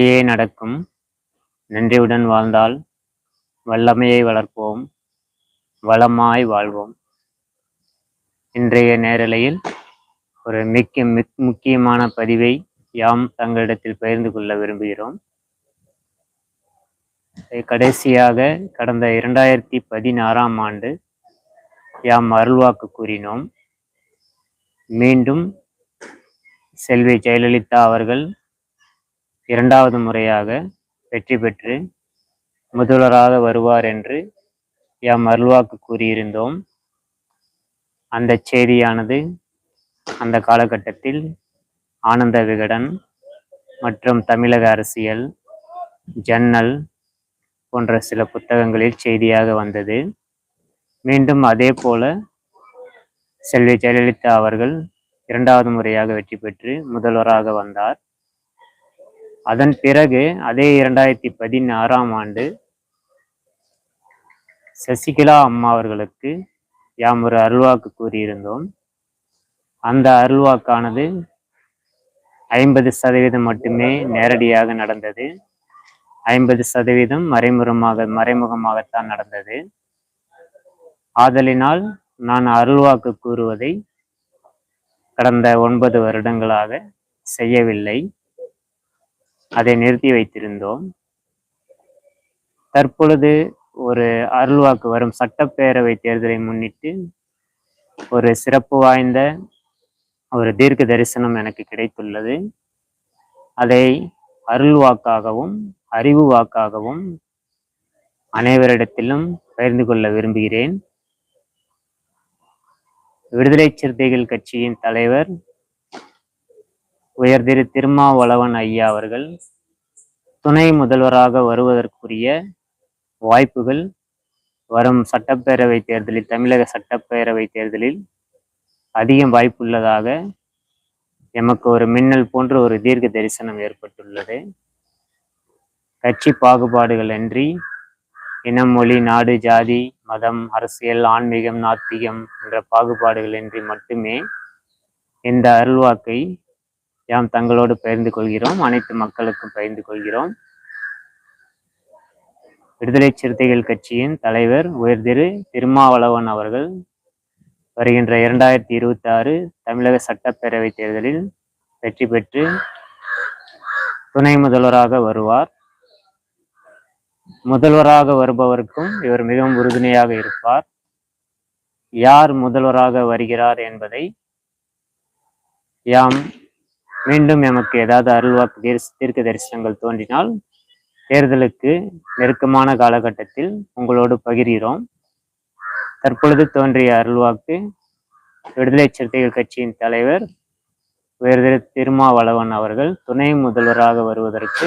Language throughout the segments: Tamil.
ஏ நடக்கும். நன்றியுடன் வாழ்ந்தால் வல்லமையை வளர்ப்போம். வளமாய் வாழ்வோம். இன்றைய நேரலையில் ஒரு மிக்க முக்கியமான பதிவை யாம் தங்களிடத்தில் பகிர்ந்து கொள்ள விரும்புகிறோம். கடைசியாக கடந்த இரண்டாயிரத்தி பதினாறாம் ஆண்டு யாம் அருள்வாக்கு கூறினோம். மீண்டும் செல்வி ஜெயலலிதா அவர்கள் இரண்டாவது முறையாக வெற்றி பெற்று முதல்வராக வருவார் என்று யாம் அருள்வாக்கு கூறியிருந்தோம். அந்த செய்தியானது அந்த காலகட்டத்தில் ஆனந்த விகடன் மற்றும் தமிழக அரசியல் ஜன்னல் போன்ற சில புத்தகங்களில் செய்தியாக வந்தது. மீண்டும் அதே போல செல்வி ஜெயலலிதா அவர்கள் இரண்டாவது முறையாக வெற்றி பெற்று முதல்வராக வந்தார். அதன் பிறகு அதே இரண்டாயிரத்தி பதினாறாம் ஆண்டு சசிகலா அம்மா அவர்களுக்கு யாம் ஒரு அருள்வாக்கு கூறியிருந்தோம். அந்த அருள்வாக்கானது ஐம்பது சதவீதம் மட்டுமே நேரடியாக நடந்தது. ஐம்பது சதவீதம் மறைமுகமாக மறைமுகமாகத்தான் நடந்தது. ஆதலினால் நான் அருள்வாக்கு கூறுவதை கடந்த ஒன்பது வருடங்களாக செய்யவில்லை. அதை நிறுத்தி வைத்திருந்தோம். தற்பொழுது ஒரு அருள்வாக்கு வரும் சட்டப்பேரவை தேர்தலை முன்னிட்டு ஒரு சிறப்பு வாய்ந்த ஒரு தீர்க்க தரிசனம் எனக்கு கிடைத்துள்ளது. அதை அருள் வாக்காகவும் அறிவு வாக்காகவும் அனைவரிடத்திலும் பகிர்ந்து கொள்ள விரும்புகிறேன். விடுதலை சிறுத்தைகள் கட்சியின் தலைவர் உயர்திரு திருமாவளவன் ஐயா அவர்கள் துணை முதல்வராக வருவதற்குரிய வாய்ப்புகள் வரும் சட்டப்பேரவை தேர்தலில் தமிழக சட்டப்பேரவை தேர்தலில் அதிகம் வாய்ப்புள்ளதாக எமக்கு ஒரு மின்னல் போன்ற ஒரு தீர்க்க தரிசனம் ஏற்பட்டுள்ளது. கட்சி பாகுபாடுகள் அன்றி இனம் மொழி நாடு ஜாதி மதம் அரசியல் ஆன்மீகம் நாத்திகம் என்ற பாகுபாடுகள் இன்றி மட்டுமே இந்த அருள்வாக்கை யாம் தங்களோடு பகிர்ந்து கொள்கிறோம் அனைத்து மக்களுக்கும் பகிர்ந்து கொள்கிறோம். விடுதலை சிறுத்தைகள் கட்சியின் தலைவர் உயர்திரு திருமாவளவன் அவர்கள் வருகின்ற இரண்டாயிரத்தி இருபத்தி ஆறு தமிழக சட்டப்பேரவை தேர்தலில் வெற்றி பெற்று துணை முதல்வராக வருவார். முதல்வராக வருபவருக்கும் இவர் மிகவும் உறுதுணையாக இருப்பார். யார் முதல்வராக வருகிறார் என்பதை யாம் மீண்டும் எமக்கு ஏதாவது அருள்வாக்கு தீர்க்க தரிசனங்கள் தோன்றினால் தேர்தலுக்கு நெருக்கமான காலகட்டத்தில் உங்களோடு பகிர்கிறோம். தற்பொழுது தோன்றிய அருள்வாக்கு விடுதலை சிறுத்தைகள் கட்சியின் தலைவர் உயர்திரு திருமாவளவன் அவர்கள் துணை முதல்வராக வருவதற்கு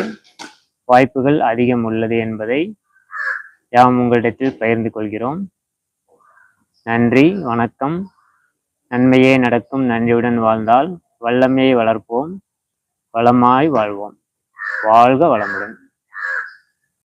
வாய்ப்புகள் அதிகம் உள்ளது என்பதை யாம் உங்களிடத்தில் பகிர்ந்து கொள்கிறோம். நன்றி வணக்கம். நன்மையே நடக்கும் நன்றியுடன் வாழ்ந்தால் வல்லமையை வளர்ப்போம். வளமாய் வாழ்வோம். வாழ்க வளமுடன்.